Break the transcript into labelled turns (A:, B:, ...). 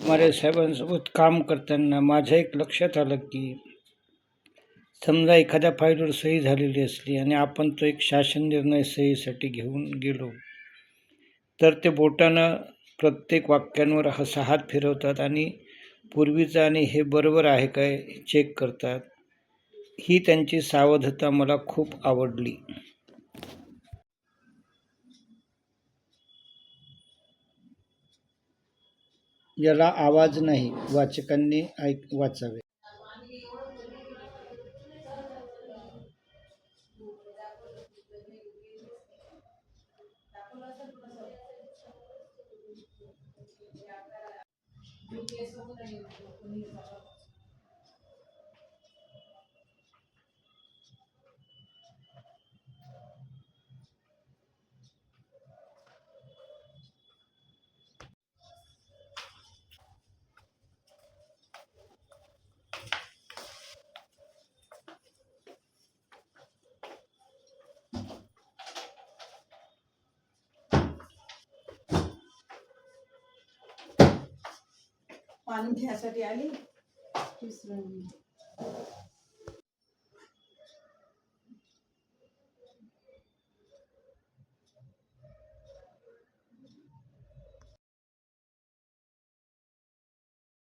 A: माझ्या साहेबांसोबत काम करताना माझ्या एक लक्षात आलं की समजा एखाद्या फाईलवर सही झालेली असली आणि आपण तो एक शासन निर्णय सहीसाठी घेऊन गेलो तर ते बोटानं प्रत्येक वाक्यांवर हसा हात फिरवतात आणि पूर्वीचं आणि हे बरोबर आहे काय चेक करतात. ही त्यांची सावधता मला खूप आवडली. याला आवाज नाही वाचकांनी ऐक वाचावे.
B: पाणी घ्यायसाठी आली. विसरून